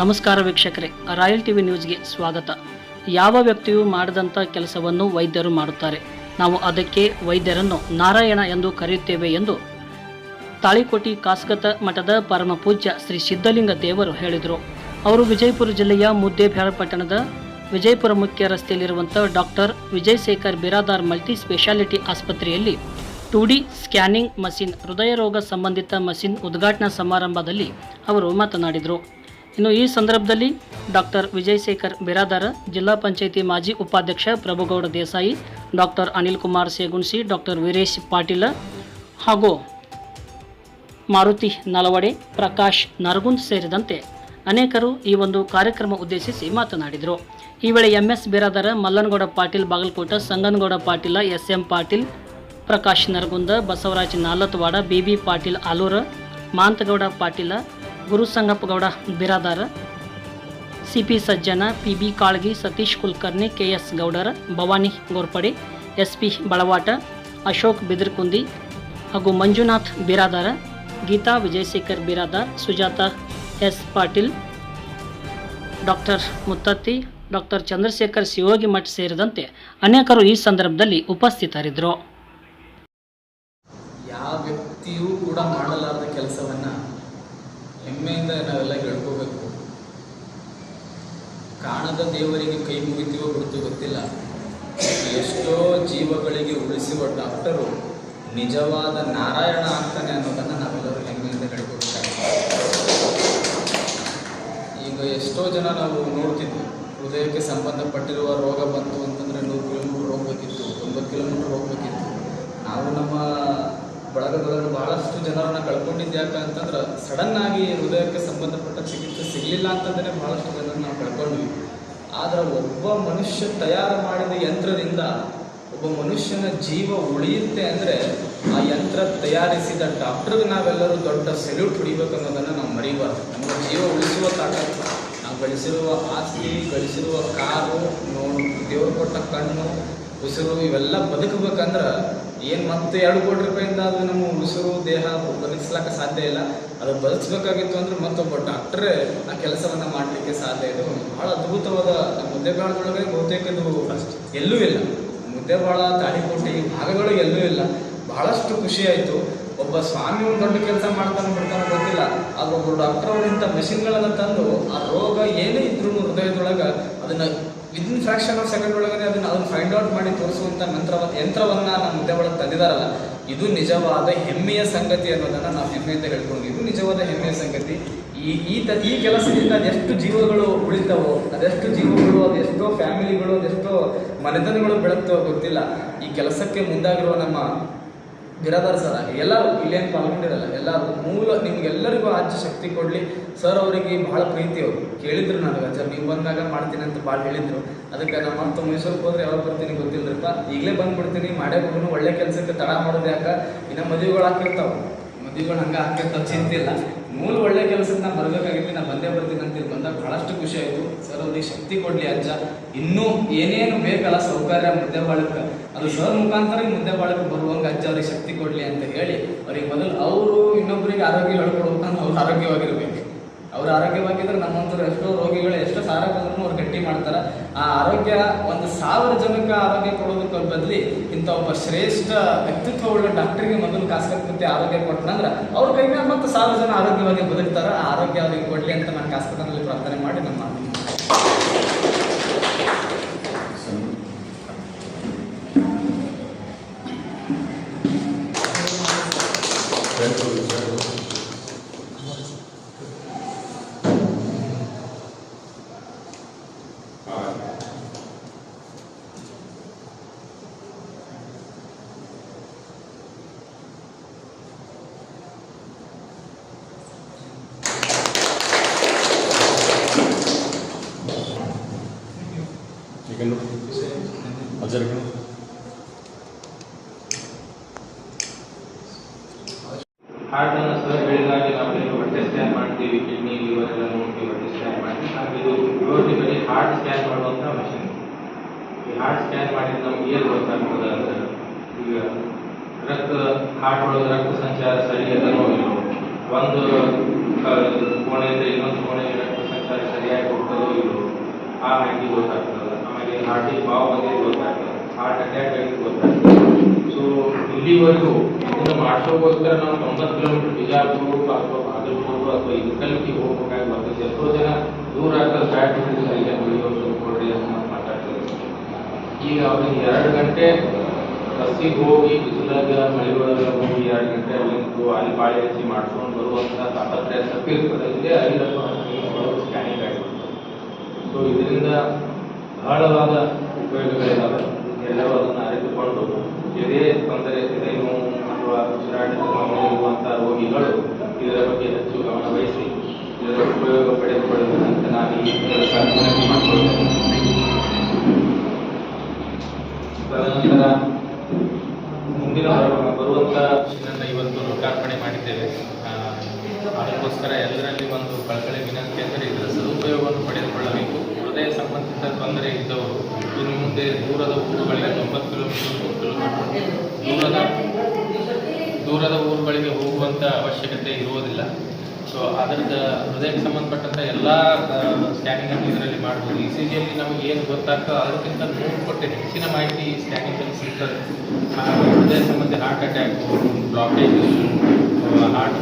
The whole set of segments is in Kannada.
ನಮಸ್ಕಾರ ವೀಕ್ಷಕರೇ, ರಾಯಲ್ ಟಿವಿ ನ್ಯೂಸ್ಗೆ ಸ್ವಾಗತ. ಯಾವ ವ್ಯಕ್ತಿಯು ಮಾಡಿದಂಥ ಕೆಲಸವನ್ನು ವೈದ್ಯರು ಮಾಡುತ್ತಾರೆ? ನಾವು ಅದಕ್ಕೆ ವೈದ್ಯರನ್ನು ನಾರಾಯಣ ಎಂದು ಕರೆಯುತ್ತೇವೆ ಎಂದು ತಾಳಿಕೋಟಿ ಕಾಸ್ಗತ ಮಠದ ಪರಮ ಪೂಜ್ಯ ಶ್ರೀ ಸಿದ್ಧಲಿಂಗ ದೇವರು ಹೇಳಿದರು. ಅವರು ವಿಜಯಪುರ ಜಿಲ್ಲೆಯ ಮುದ್ದೇಬ್ಯಾಳ ಪಟ್ಟಣದ ವಿಜಯಪುರ ಮುಖ್ಯ ರಸ್ತೆಯಲ್ಲಿರುವಂಥ doctor Vijay Shekhar Biradar multi speciality ಆಸ್ಪತ್ರೆಯಲ್ಲಿ ಟು ಡಿ ಸ್ಕ್ಯಾನಿಂಗ್ ಮಷಿನ್ ಹೃದಯ ರೋಗ ಸಂಬಂಧಿತ ಮಷಿನ್ ಉದ್ಘಾಟನಾ ಸಮಾರಂಭದಲ್ಲಿ ಅವರು ಮಾತನಾಡಿದರು. ಇನ್ನು ಈ ಸಂದರ್ಭದಲ್ಲಿ ಡಾಕ್ಟರ್ ವಿಜಯಶೇಖರ್ ಬಿರಾದಾರ, ಜಿಲ್ಲಾ ಪಂಚಾಯಿತಿ ಮಾಜಿ ಉಪಾಧ್ಯಕ್ಷ ಪ್ರಭುಗೌಡ ದೇಸಾಯಿ, ಡಾಕ್ಟರ್ ಅನಿಲ್ ಕುಮಾರ್ ಸೇಗುಣಸಿ, ಡಾಕ್ಟರ್ ವೀರೇಶ್ ಪಾಟೀಲ ಹಾಗೂ ಮಾರುತಿ ನಲವಡೆ, ಪ್ರಕಾಶ್ ನರಗುಂದ್ ಸೇರಿದಂತೆ ಅನೇಕರು ಈ ಒಂದು ಕಾರ್ಯಕ್ರಮ ಉದ್ದೇಶಿಸಿ ಮಾತನಾಡಿದರು. ಈ ವೇಳೆ M S Biradar, Mallanagouda Patil, Bagalkot, Sanganagouda Patil S M Patil, Prakash Naragund, Basavaraj Nalatwad B B Patil Alur, Mantagouda Patil Gurusangappagouda Biradar C P Sajjan, P B Kalagi, Satish Kulkarni, K S Gowdar, Bhavani Ghorpade, S P Balawat, Ashok Bidirkundi ಹಾಗೂ Manjunath Biradar, Geeta Vijayashekhar Biradar, Sujata S Patil, doctor Muttatti, doctor Chandrashekhar Shivayogi Math ಸೇರಿದಂತೆ ಅನೇಕರು ಈ ಸಂದರ್ಭದಲ್ಲಿ ಉಪಸ್ಥಿತರಿದ್ದರು. ಯಾವ ವ್ಯಕ್ತಿಯೂ ಕೂಡ ಮಾಡಲಾರದ ಕೆಲಸವನ್ನ ಹೆಮ್ಮೆಯಿಂದ ನಾವೆಲ್ಲ ಹೇಳ್ಕೋಬೇಕು ಕಾಣದ ದೇವರಿಗೆ ಕೈ ಮುಗಿತೀವೋ ಬಿಡ್ತು ಗೊತ್ತಿಲ್ಲ. ಎಷ್ಟೋ ಜೀವಗಳಿಗೆ ಉಳಿಸುವ ಡಾಕ್ಟರು ನಿಜವಾದ ನಾರಾಯಣ ಆಗ್ತಾನೆ ಅನ್ನೋದನ್ನ ನಾವೆಲ್ಲರೂ ಹೆಮ್ಮೆಯಿಂದ ಹೇಳ್ಕೋಬೇಕಾಗುತ್ತೆ ಈಗ ಎಷ್ಟೋ ಜನ ನಾವು ನೋಡ್ತಿದ್ವಿ, ಹೃದಯಕ್ಕೆ ಸಂಬಂಧಪಟ್ಟಿರುವ ರೋಗ ಬಂತು ಅಂತಂದ್ರೆ ನೂರು ಕಿಲೋಮೀಟರ್ ಹೋಗ್ಬೇಕಿತ್ತು ಒಂಬತ್ತು ಕಿಲೋಮೀಟರ್ ಹೋಗ್ಬೇಕಿತ್ತು. ನಾವು ನಮ್ಮ ಬಳಗದೊಳಗೆ ಬಹಳಷ್ಟು ಜನರನ್ನ ಕಳ್ಕೊಂಡಿದ್ದು ಯಾಕೆ ಅಂತಂದ್ರೆ ಸಡನ್ ಆಗಿ ಹೃದಯಕ್ಕೆ ಸಂಬಂಧಪಟ್ಟ ಚಿಕಿತ್ಸೆ ಸಿಗಲಿಲ್ಲ ಅಂತಂದ್ರೆ ಬಹಳಷ್ಟು ಜನರನ್ನ ನಾವು ಕಳ್ಕೊಂಡ್ವಿ. ಆದ್ರೆ ಒಬ್ಬ ಮನುಷ್ಯ ತಯಾರು ಮಾಡಿದ ಯಂತ್ರದಿಂದ ಒಬ್ಬ ಮನುಷ್ಯನ ಜೀವ ಉಳಿಯುತ್ತೆ ಅಂದರೆ ಆ ಯಂತ್ರ ತಯಾರಿಸಿದ ಡಾಕ್ಟರ್ಗೆ ನಾವೆಲ್ಲರೂ ದೊಡ್ಡ ಸೆಲ್ಯೂಟ್ ಹೊಡಿಬೇಕು ಅನ್ನೋದನ್ನು ನಾವು ಮರಿಬಾರ್ದು. ನಮ್ಮ ಜೀವ ಉಳಿಸುವ ತಾಕತ್ತು ನಾವು ಗಳಿಸಿರುವ ಆಸ್ತಿ, ಗಳಿಸಿರುವ ಕಾರು, ನೋಡು, ದೇವರು ಕೊಟ್ಟ ಕಣ್ಣು, ಉಸಿರು, ಇವೆಲ್ಲ ಬದುಕಬೇಕಂದ್ರೆ ಏನು ಮತ್ತೆ ಎರಡು ಕೋಟಿ ರೂಪಾಯಿಂದ ಅದು ನಮ್ಮ ಉಸಿರು ದೇಹ ಬದುಕಿಸ್ಲಾಕ ಸಾಧ್ಯ ಇಲ್ಲ. ಅದು ಬದಲಿಸ್ಬೇಕಾಗಿತ್ತು ಅಂದ್ರೆ ಮತ್ತೊಬ್ಬ ಡಾಕ್ಟ್ರೇ ಆ ಕೆಲಸವನ್ನ ಮಾಡಲಿಕ್ಕೆ ಸಾಧ್ಯ ಇದೆ. ಬಹಳ ಅದ್ಭುತವಾದ ಮುದ್ದೆ ಮುದ್ದೆಬಾಳದೊಳಗೆ ಬಹುತೇಕ ಇದು ಎಲ್ಲೂ ಇಲ್ಲ. ಮುದ್ದೆಬಾಳ ತಾಳಿಕೋಟೆ ಈ ಭಾಗಗಳು ಎಲ್ಲೂ ಇಲ್ಲ. ಬಹಳಷ್ಟು ಖುಷಿ ಆಯ್ತು. ಒಬ್ಬ ಸ್ವಾಮಿ ಒಂದು ದೊಡ್ಡ ಕೆಲಸ ಮಾಡ್ತಾನೆ ಬಿಡ್ತಾನೆ ಗೊತ್ತಿಲ್ಲ. ಆದ್ರೆ ಒಬ್ಬರು ಡಾಕ್ಟರ್ ಅವರು ಇಂಥ ಮೆಷಿನ್ಗಳನ್ನ ತಂದು ಆ ರೋಗ ಏನೇ ಇದ್ರೂ ಹೃದಯದೊಳಗೆ ಅದನ್ನ ವಿದಿನ್ ಫ್ರಾಕ್ಷನ್ ಆಫ್ ಸೆಕೆಂಡ್ ಒಳಗಡೆ ಅದನ್ನ ಅದನ್ನ ಫೈಂಡ್ ಔಟ್ ಮಾಡಿ ತೋರಿಸುವಂತ ಮಂತ್ರವ ಯಂತ್ರವನ್ನ ನಮ್ಮ ಮುದ್ದೆ ಒಳಗೆ ತಂದಿದಾರಲ್ಲ, ಇದು ನಿಜವಾದ ಹೆಮ್ಮೆಯ ಸಂಗತಿ ಅನ್ನೋದನ್ನ ನಾವು ಹೆಮ್ಮೆಯಿಂದ ಹೇಳ್ಕೊಂಡು ಇದು ನಿಜವಾದ ಹೆಮ್ಮೆಯ ಸಂಗತಿ. ಈ ಈ ತ ಈ ಕೆಲಸದಿಂದ ಅದೆಷ್ಟು ಜೀವಗಳು ಉಳಿತಾವೋ ಅದೆಷ್ಟು ಜೀವಗಳು ಅದೆಷ್ಟೋ ಫ್ಯಾಮಿಲಿಗಳು ಅದೆಷ್ಟೋ ಮನೆತನಗಳು ಬೆಳಗ್ತಾವೋ ಗೊತ್ತಿಲ್ಲ. ಈ ಕೆಲಸಕ್ಕೆ ಮುಂದಾಗಿರುವ ನಮ್ಮ ಬಿರಾದಾರ್ ಸರ್ ಆಗಿ ಎಲ್ಲರೂ ಇಲ್ಲೇನು ಪಾಲ್ಗೊಂಡಿರಲ್ಲ, ಎಲ್ಲರೂ ಮೂಲ ನಿಮ್ಗೆಲ್ಲರಿಗೂ ಆಚೆ ಶಕ್ತಿ ಕೊಡಲಿ. ಸರ್ ಅವರಿಗೆ ಬಹಳ ಪ್ರೀತಿ ಅವರು. ಕೇಳಿದ್ರು ನನಗೆ ಸರ್ ನೀವು ಬಂದಾಗ ಮಾಡ್ತೀನಿ ಅಂತ ಭಾಳ ಹೇಳಿದ್ರು. ಅದಕ್ಕೆ ನಾನು ಮತ್ತೆ ಮೈಸೂರಿಗೆ ಹೋದ್ರೆ ಯಾವಾಗ ಬರ್ತೀನಿ ಗೊತ್ತಿಲ್ಲರಿಪ್ಪ ಈಗಲೇ ಬಂದ್ಬಿಡ್ತೀನಿ, ಮಾಡೇ ಬಿಡ್ನು ಒಳ್ಳೆ ಕೆಲಸಕ್ಕೆ ತಡ ಮಾಡೋದು ಯಾಕೆ? ಇನ್ನು ಮದುವೆಗಳು ಹಾಕಿರ್ತಾವೆ. ಮದುವೆಗಳು ಹಂಗೆ ಹಾಕಿರ್ತಾವೆ, ಚಿಂತಿಲ್ಲ. ಮೂಲ ಒಳ್ಳೆ ಕೆಲಸಕ್ಕೆ ನಾನು ಬರಬೇಕಾಗಿತ್ತು, ನಾನು ಬಂದೇ ಬರ್ತೀನಿ ಅಂತ ಇಲ್ಲಿ ಬಂದಾಗ ಬಹಳಷ್ಟು ಖುಷಿ ಆಯಿತು. ಸರ್ ಅವ್ರಿಗೆ ಶಕ್ತಿ ಕೊಡಲಿ ಅಜ್ಜ. ಇನ್ನೂ ಏನೇನು ಬೇಕಲ್ಲ ಸೌಕರ್ಯ, ಮುದ್ದೆ ಬಾಳಕ್ಕೆ. ಅದು ಸರ್ ಮುಖಾಂತರ ಮುದ್ದೆ ಬಾಳಕ್ಕೆ ಬರುವಂಗೆ ಅಜ್ಜ ಅವ್ರಿಗೆ ಶಕ್ತಿ ಕೊಡಲಿ ಅಂತ ಹೇಳಿ, ಅವ್ರಿಗೆ ಮೊದಲು ಅವರು ಇನ್ನೊಬ್ಬರಿಗೆ ಆರೋಗ್ಯ ಹೇಳ್ಕೊಡ್ಬೇಕಂದ್ರೆ ಅವ್ರು ಆರೋಗ್ಯವಾಗಿರ್ಬೇಕು. ಅವ್ರು ಆರೋಗ್ಯವಾಗಿದ್ರೆ ನಮ್ಮಂತರ ಎಷ್ಟೋ ರೋಗಿಗಳು ಎಷ್ಟೋ ಬಂದ್ರೂ ಅವ್ರು ಗಟ್ಟಿ ಮಾಡ್ತಾರೆ. ಆ ಆರೋಗ್ಯ ಒಂದು ಸಾವಿರ ಜನಕ್ಕೆ ಆರೋಗ್ಯ ಕೊಡೋದಕ್ಕೆ ಬದಲಿ ಇಂಥ ಒಬ್ಬ ಶ್ರೇಷ್ಠ ವ್ಯಕ್ತಿತ್ವ ಉಳ್ಳ ಡಾಕ್ಟರ್ಗೆ ಮೊದಲು ಕಾಸ್ಕತ್ಪತಿ ಆರೋಗ್ಯ ಕೊಟ್ಟನಂದ್ರೆ ಅವ್ರ ಕೈಗೆ ಮತ್ತೆ ಸಾವಿರ ಜನ ಆರೋಗ್ಯವಾಗಿ ಬದುಕ್ತಾರೆ. ಆರೋಗ್ಯ ಅವ್ರಿಗೆ ಕೊಡ್ಲಿ ಅಂತ ನಾನು ಕಾಸ್ಕತ್ನಲ್ಲಿ ಹಾರ್ಟ್ ಅನ್ನು ಸರ್, ಹೇಳಿದಾಗೆ ನಾವು ಏನು ಹೊಟ್ಟೆ ಸ್ಕ್ಯಾನ್ ಮಾಡ್ತೀವಿ, ಕಿಡ್ನಿ ಲಿವರ್ ಎಲ್ಲ ನೋಡ್ತೀವಿ ಹೊಟ್ಟೆ ಸ್ಕ್ಯಾನ್ ಮಾಡ್ತೀವಿ ಹಾಗೆ ಇದು ಪ್ಯೂರಿಟಿಕಲಿ ಹಾರ್ಟ್ ಸ್ಕ್ಯಾನ್ ಮಾಡುವಂಥ ಮಷಿನ್ ಈ ಹಾರ್ಟ್ ಸ್ಕ್ಯಾನ್ ಮಾಡಿದ ನಮ್ಗೆ ಏನು ಗೊತ್ತಾಗ್ತದೆ ಅಂದ್ರೆ ಈಗ ರಕ್ತ ಹಾರ್ಟ್ ಒಳಗೆ ರಕ್ತ ಸಂಚಾರ ಸರಿ ಅದನೋ ಇಲ್ಲೋ ಒಂದು ಕೋಣೆಯಿಂದ ಇನ್ನೊಂದು ಕೋಣೆಗೆ ರಕ್ತ ಸಂಚಾರ ಸರಿಯಾಗಿ ಹೋಗ್ತದೋ ಇಲ್ಲೋ ಆ ಮಾಹಿತಿ ಗೊತ್ತಾಗ್ತದೆ. ಆಮೇಲೆ ಹಾರ್ಟಿಗೆ ಬಾವು ಬಂದಿದ್ದು ಗೊತ್ತಾಗ್ತದೆ. ಹಾರ್ಟ್ ಅಟ್ಯಾಕ್ ಆಗಿದ್ದು ಗೊತ್ತಾಗ್ತದೆ. ಸೊ ಇಲ್ಲಿವರೆಗೂ ಇದನ್ನು ಮಾಡಿಸೋಗೋಸ್ಕರ ನಾವು ತೊಂಬತ್ತು ಕಿಲೋಮೀಟರ್ ಬಿಜಾಪುರ ಅಥವಾ ಬಾಗಲಕೋಟು ಅಥವಾ ಇಳಕಲ್ಗೆ ಹೋಗ್ಬೇಕಾಗಿ ಬರ್ತದೆ ಎಷ್ಟೋ ಜನ ದೂರ ಆಗ್ತದೆ ಡಯಾಬಿಟಿಸ್ ಇಲ್ಲೇ ಬೆಳೆಯೋ ಸ್ವಲ್ಪ ಕೊಡ್ರಿ ಅಂತ ಮಾತಾಡ್ತಾರೆ. ಈಗ ಅವ್ರಿಗೆ ಎರಡು ಗಂಟೆ ಬಸ್ಸಿಗೆ ಹೋಗಿ ಬಿಸಿಲಾಗ ಮಳೆ ಒಳಗೆ ಹೋಗಿ ಎರಡು ಗಂಟೆ ನಿಂತು ಅಲ್ಲಿ ಬಾಳೆ ಹಚ್ಚಿ ಮಾಡ್ಕೊಂಡು ಬರುವಂಥ ತಾಪತ್ರೆ ತಪ್ಪಿರ್ತದೆ ಇಲ್ಲೇ ಐದು ಸ್ಕ್ಯಾನಿಂಗ್ ಆಗಿರ್ತದೆ ಸೊ ಇದರಿಂದ ಬಹಳವಾದ ಉಪಯೋಗಗಳಿದ್ದಾವೆ ಎಲ್ಲರೂ ಅದನ್ನು ಅರಿತುಕೊಂಡು ಎದೆ ತೊಂದರೆ ಎದೆ ನೋವು ಅಥವಾ ಉಸಿರಾಟದ ಸಮಸ್ಯೆ ಇರುವಂಥ ರೋಗಿಗಳು ಇದರ ಬಗ್ಗೆ ಹೆಚ್ಚು ಗಮನ ವಹಿಸಿ ಇದರ ಉಪಯೋಗ ಪಡೆದುಕೊಳ್ಳಬೇಕಂತ ನಾನು ಈ ಮೂಲಕ ವಿನಂತಿ ಮಾಡಿಕೊಳ್ತೇನೆ ತದನಂತರ ಮುಂದಿನ ಬರುವ- ಬರುವಂಥ ಇದನ್ನು ಇವತ್ತು ಲೋಕಾರ್ಪಣೆ ಮಾಡಿದ್ದೇವೆ ಆ, ಅದಕ್ಕೋಸ್ಕರ ಎಲ್ಲರಲ್ಲಿ ಒಂದು ಕಳಕಳಿ ವಿನಂತಿ ಅಂದರೆ ಇದರ ಸದುಪಯೋಗವನ್ನು ಪಡೆದುಕೊಳ್ಳಬೇಕು. ಹೃದಯ ಸಂಬಂಧಿತ ತೊಂದರೆ ಇದ್ದವರು, ಇನ್ನು ಮುಂದೆ ದೂರದ ಊರುಗಳಿಗೆ ತೊಂಬತ್ತು ಕಿಲೋಮೀಟರ್ ದೂರದ ದೂರದ ಊರುಗಳಿಗೆ ಹೋಗುವಂಥ ಅವಶ್ಯಕತೆ ಇರುವುದಿಲ್ಲ. ಸೊ ಅದರದ ಹೃದಯಕ್ಕೆ ಸಂಬಂಧಪಟ್ಟಂಥ ಎಲ್ಲ ಸ್ಕ್ಯಾನಿಂಗನ್ನು ಇದರಲ್ಲಿ ಮಾಡ್ಬೋದು. ಇ ಸಿ ಜಿಯಲ್ಲಿ ನಮಗೆ ಏನು ಗೊತ್ತಾಗ್ತದೆ ಅದಕ್ಕಿಂತ ನೂರು ಪಟ್ಟು ಹೆಚ್ಚಿನ ಮಾಹಿತಿ ಸ್ಕ್ಯಾನಿಂಗಲ್ಲಿ ಸಿಗ್ತದೆ. ಹೃದಯ ಸಂಬಂಧಿ ಹಾರ್ಟ್ ಅಟ್ಯಾಕ್ ಬ್ಲಾಕೇಜ್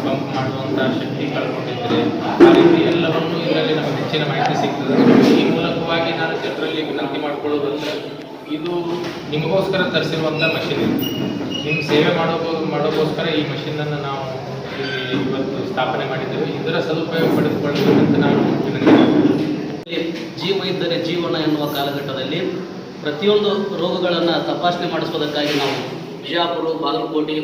ಪಂಪ್ ಮಾಡುವಂಥ ಶಕ್ತಿ ಕಳ್ಕೊಂಡಿದ್ದರೆ ಆ ರೀತಿ ಎಲ್ಲವನ್ನು ಇದರಲ್ಲಿ ನಮಗೆ ಹೆಚ್ಚಿನ ಮಾಹಿತಿ ಸಿಗ್ತದೆ. ಈ ಮೂಲಕವಾಗಿ ನಾನು ಜನರಲ್ಲಿ ವಿನಂತಿ ಮಾಡಿಕೊಳ್ಳುವುದಂದ್ರೆ ಇದು ನಿಮಗೋಸ್ಕರ ತರಿಸಿರುವಂಥ ಮಷಿನ್ ಇದು. ನಿಮ್ಮ ಸೇವೆ ಮಾಡೋ ಮಾಡೋಕ್ಕೋಸ್ಕರ ಈ ಮಷಿನನ್ನು ನಾವು ಇವತ್ತು ಸ್ಥಾಪನೆ ಮಾಡಿದ್ದೇವೆ. ಇದರ ಸದುಪಯೋಗ ಪಡೆದುಕೊಳ್ಳಬೇಕಂತ ನಾನು ಜೀವ ಇದ್ದರೆ ಜೀವನ ಎನ್ನುವ ಕಾಲಘಟ್ಟದಲ್ಲಿ ಪ್ರತಿಯೊಂದು ರೋಗಗಳನ್ನು ತಪಾಸಣೆ ಮಾಡಿಸೋದಕ್ಕಾಗಿ ನಾವು ಬಿಜಾಪುರ, ಬಾಗಲಕೋಟೆ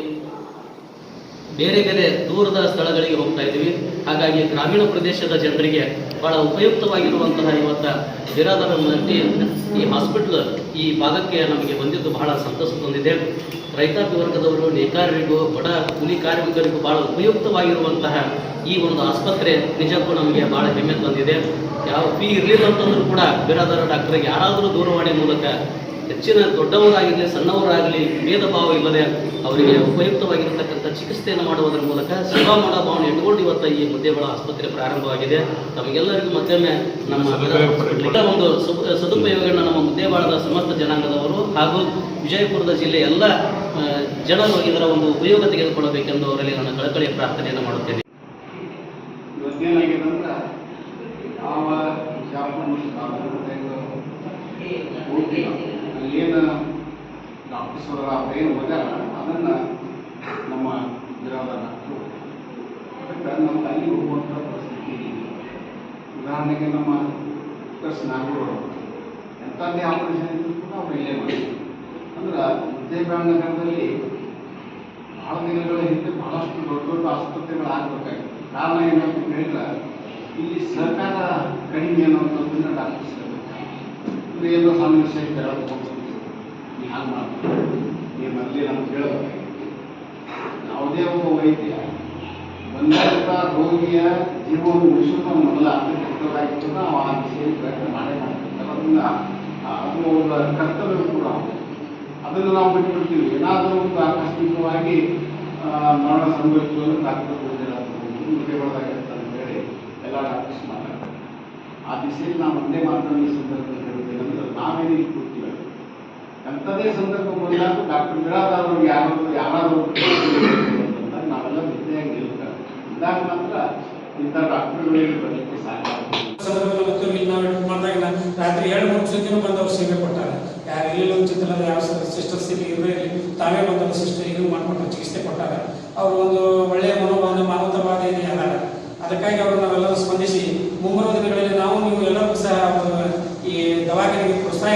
ಬೇರೆ ಬೇರೆ ದೂರದ ಸ್ಥಳಗಳಿಗೆ ಹೋಗ್ತಾ ಇದ್ದೀವಿ. ಹಾಗಾಗಿ ಗ್ರಾಮೀಣ ಪ್ರದೇಶದ ಜನರಿಗೆ ಬಹಳ ಉಪಯುಕ್ತವಾಗಿರುವಂತಹ ಇವತ್ತ ಮಲ್ಟಿ ಈ ಹಾಸ್ಪಿಟ್ಲ್ ಈ ಭಾಗಕ್ಕೆ ನಮಗೆ ಬಂದಿದ್ದು ಬಹಳ ಸಂತಸ ತಂದಿದೆ. ರೈತಾಪಿ ವರ್ಗದವರು, ನೇಕಾರರಿಗೂ, ಬಡ ಕೂಲಿ ಕಾರ್ಮಿಕರಿಗೂ ಬಹಳ ಉಪಯುಕ್ತವಾಗಿರುವಂತಹ ಈ ಒಂದು ಆಸ್ಪತ್ರೆ ನಿಜಕ್ಕೂ ನಮಗೆ ಬಹಳ ಹೆಮ್ಮೆ ತಂದಿದೆ. ಯಾವ ಫೀ ಇರಲಿಲ್ಲ ಅಂತಂದ್ರೂ ಕೂಡ ಬಿರಾದರ ಡಾಕ್ಟರ್ಗೆ ಯಾರಾದರೂ ದೂರವಾಣಿ ಮೂಲಕ ಹೆಚ್ಚಿನ ದೊಡ್ಡವರಾಗಲಿ ಸಣ್ಣವರಾಗಲಿ ಭೇದ ಭಾವ ಇಲ್ಲದೆ ಅವರಿಗೆ ಉಪಯುಕ್ತವಾಗಿರತಕ್ಕಂಥ ಚಿಕಿತ್ಸೆಯನ್ನು ಮಾಡುವುದರ ಮೂಲಕ ಸೇವಾ ಮಾಡೋ ಭಾವನೆ ಇಟ್ಕೊಂಡು ಇವತ್ತು ಈ ಮುದ್ದೇಬಳ ಆಸ್ಪತ್ರೆ ಪ್ರಾರಂಭವಾಗಿದೆ ತಮಗೆಲ್ಲರಿಗೂ ಮತ್ತೊಮ್ಮೆ ನಮ್ಮ ಒಂದು ಸದುಪಯೋಗಗಳನ್ನ ಸದುಪಯೋಗವನ್ನು ನಮ್ಮ ಮುದ್ದೇವಾಳದ ಸಮಸ್ತ ಜನಾಂಗದವರು ಹಾಗೂ ವಿಜಯಪುರದ ಜಿಲ್ಲೆಯ ಎಲ್ಲ ಜನರು ಇದರ ಒಂದು ಉಪಯೋಗ ತೆಗೆದುಕೊಳ್ಳಬೇಕೆಂದು ಅವರಲ್ಲಿ ನನ್ನ ಕಳಕಳಿಯ ಪ್ರಾರ್ಥನೆಯನ್ನು ಮಾಡುತ್ತೇನೆ. ಶಾಪ ಅಲ್ಲೇನು ಡಾಕ್ಟರ್ಸ್ ಅವರ ಅವ್ರೇನು ಓದ್ಯಾರ, ಅದನ್ನು ನಮ್ಮ ಬಿರಾದ ಡಾಕ್ಟರ್ ನಮ್ಮ ಅಲ್ಲಿ ಹೋಗುವಂಥ ಪರಿಸ್ಥಿತಿ. ಉದಾಹರಣೆಗೆ ನಮ್ಮ ಡಾಕ್ಟರ್ಸ್ ನಾಗೂರು ಎಂಥದ್ದೇ ಆಪರೇಷನ್ ಕೂಡ ಅವ್ರು ಇಲ್ಲೇ ಮಾಡ್ತಾರೆ. ಅಂದ್ರೆ ವಿದ್ಯಾಭ್ಯಾಸ ನಗರದಲ್ಲಿ ಬಹಳ ದಿನಗಳ ಹಿಂದೆ ಬಹಳಷ್ಟು ದೊಡ್ಡ ದೊಡ್ಡ ಆಸ್ಪತ್ರೆಗಳು ಆಗಬೇಕಾಗಿತ್ತು. ಕಾರಣ ಏನಂತ ಹೇಳಿದ್ರೆ, ಇಲ್ಲಿ ಸರ್ಕಾರ ಕಡಿಮೆ ಅನ್ನೋಂಥದ್ದನ್ನ ಡಾಕ್ಟರ್ಸ್ ಏನೋ ಸಣ್ಣ ವಿಷಯ ಕೇಳೋದು ಮಾಡ್ತೀವಿ ನೀವು ಬರಲಿ ನಮ್ಗೆ ಕೇಳಬೇಕು ಯಾವುದೇ ಒಬ್ಬ ವೈದ್ಯ ಬಂದಂಥ ರೋಗಿಯ ಜೀವವನ್ನು ಉಳಿಸೋದು ಮೊದಲ ಅರ್ಥವಾಗಿತ್ತು ನಾವು ಆ ದಿಶೆಯಲ್ಲಿ ಪ್ರಯತ್ನ ಮಾಡೇ ಮಾಡ್ತೀವಿ. ಅದರಿಂದ ಅದು ಒಂದು ಕರ್ತವ್ಯ ಕೂಡ. ಅದನ್ನು ನಾವು ಬಿಟ್ಬಿಡ್ತೀವಿ. ಏನಾದರೂ ಒಂದು ಆಕಸ್ಮಿಕವಾಗಿ ಮರಣ ಸಂಭವಿಸುವ ಡಾಕ್ಟರ್ ಹೇಳಿ ಎಲ್ಲ ಡಾಕ್ಟರ್ಸ್ ಮಾತಾಡ್ತಾರೆ. ಆ ದಿಸೆಯಲ್ಲಿ ನಾವು ಒಂದೇ ಮಾತನಾಡಿದ ಸಂದರ್ಭದಲ್ಲಿ ಹೇಳ್ತೇನೆ ಅಂದ್ರೆ ನಾವೇನು ಎಂಥದೇ ಸಂದರ್ಭ ಬಂದಾಗ ಡಾಕ್ಟರ್ ಬಿರಾದವ್ರಿಗೆ ಯಾರಾದರೂ ಯಾರಾದರೂ ಅಂತಂದಾಗ ನಾವೆಲ್ಲ ಬಿದ್ದೆಯಾಗಿ ನಿಲ್ತಾರೆ. ಮಾತ್ರ ಇಂಥ ಡಾಕ್ಟರ್ಗಳಿಗೆ ಬರಲಿಕ್ಕೆ ಸಾಧ್ಯ. ಸಂದರ್ಭದಲ್ಲಿ ನಾವು ಮಾಡಿದಾಗ ರಾತ್ರಿ ಎರಡು, ಮೂರು ಸತಿನೂ ಬಂದವರು ಅವ್ರು ಸೇವೆ ಕೊಟ್ಟಾರೆ. ಯಾರು ಇರಲಿಲ್ಲ ಯಾವ ಯಾವ ಸಿಸ್ಟರ್ಸ್ ಇಲ್ಲಿ ಇರಲಿ. ತಾವೇ ಬಂದವರು ಸಿಸ್ಟರ್ ಇದು ಮಾಡಿಕೊಟ್ಟು ಚಿಕಿತ್ಸೆ ಕೊಟ್ಟಾರ. ಅವರು ಒಂದು ಒಳ್ಳೆಯ ಮನೋಭಾವನೆ ಮಾನವತಾವಾದಿಯಲ್ಲಿ ಅದಾರ ಅದಕ್ಕಾಗಿ ಅವರು ನಾವೆಲ್ಲರೂ ಸ್ಪಂದಿಸಿ, ಮುಂಬರುವ ದಿನಗಳಲ್ಲಿ ನಾವು ನೀವು ಎಲ್ಲರೂ ಸಹ ಈ ದವಾಖಾನೆಗೆ ಪ್ರೋತ್ಸಾಹ